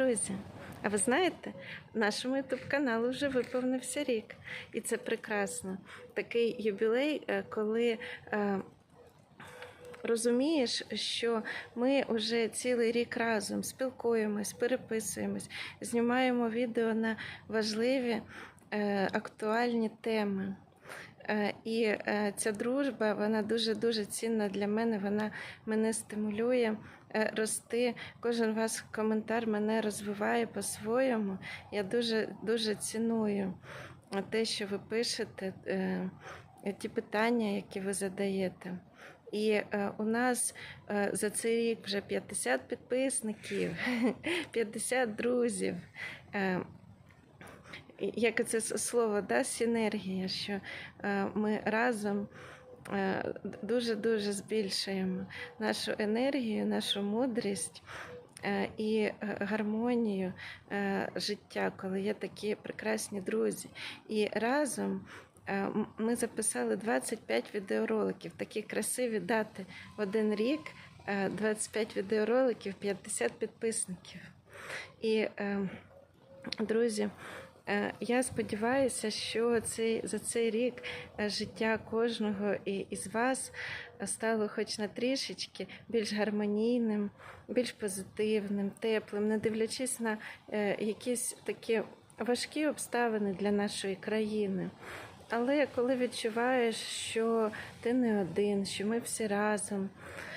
друзі! А ви знаєте, нашому ютуб каналу вже виповнився рік, і це прекрасно. Такий юбілей, е, коли е, розумієш, що ми вже цілий рік разом спілкуємось, переписуємось, знімаємо відео на важливі е, актуальні теми. І ця дружба, вона дуже дуже цінна для мене. Вона мене стимулює рости. Кожен ваш коментар мене розвиває по-своєму. Я дуже дуже ціную те, що ви пишете, е, ті питання, які ви задаєте. І е, у нас е, за цей рік вже 50 підписників, 50 друзів. Е, як це слово, да, синергія, що е, ми разом е, дуже-дуже збільшуємо нашу енергію, нашу мудрість е, і е, гармонію е, життя, коли є такі прекрасні друзі. І разом е, ми записали 25 відеороликів, такі красиві дати в один рік, е, 25 відеороликів, 50 підписників. І е, Друзі, е, я сподіваюся, що цей, за цей рік е, життя кожного із вас стало хоч на трішечки більш гармонійним, більш позитивним, теплим, не дивлячись на е, якісь такі важкі обставини для нашої країни. Але коли відчуваєш, що ти не один, що ми всі разом, е,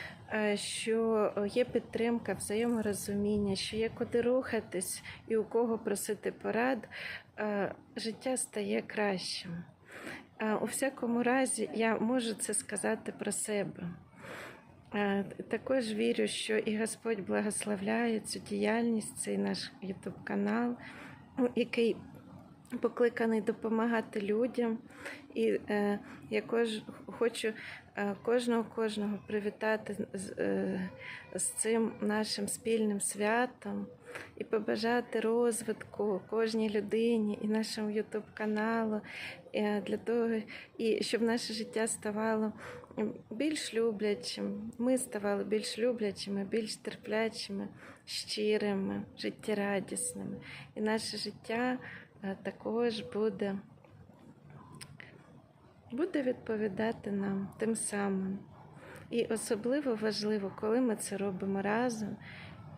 що є підтримка, взаєморозуміння, що є куди рухатись і у кого просити порад, е, життя стає кращим. Е, У всякому разі, я можу це сказати про себе. Е, Також вірю, що і Господь благословляє цю діяльність, цей наш Ютуб канал, який покликаний допомагати людям. І е, я кож, хочу е, кожного кожного привітати з, е, з цим нашим спільним святом і побажати розвитку кожній людині і нашому Ютуб каналу е, для того, і щоб наше життя ставало більш люблячим. Ми ставали більш люблячими, більш терплячими, щирими, життєрадісними. І наше життя також буде, буде відповідати нам тим самим. І особливо важливо, коли ми це робимо разом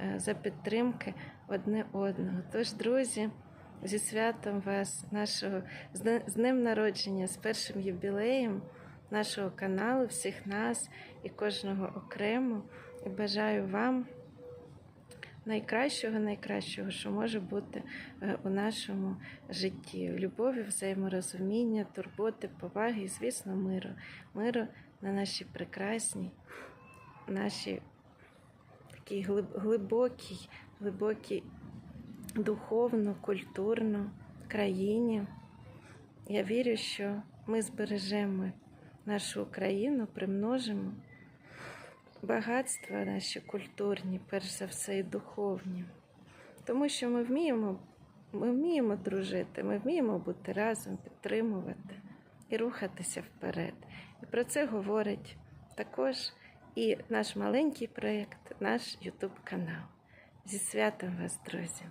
е, за підтримки одне одного. Тож, друзі, зі святом вас, нашого з днем народження, з першим юбілеєм нашого каналу, всіх нас і кожного окремо. І бажаю вам найкращого, найкращого, що може бути е, у нашому житті. Любові, взаєморозуміння, турботи, поваги і, звісно, миру. Миру на нашій прекрасній, нашій глиб- глибокій, глибокій духовно, культурно країні. Я вірю, що ми збережемо нашу Україну, примножимо багатства наші культурні, перш за все, і духовні. Тому що ми вміємо, ми вміємо дружити, ми вміємо бути разом, підтримувати і рухатися вперед. І про це говорить також і наш маленький проєкт, наш Ютуб канал. Зі святом вас, друзі!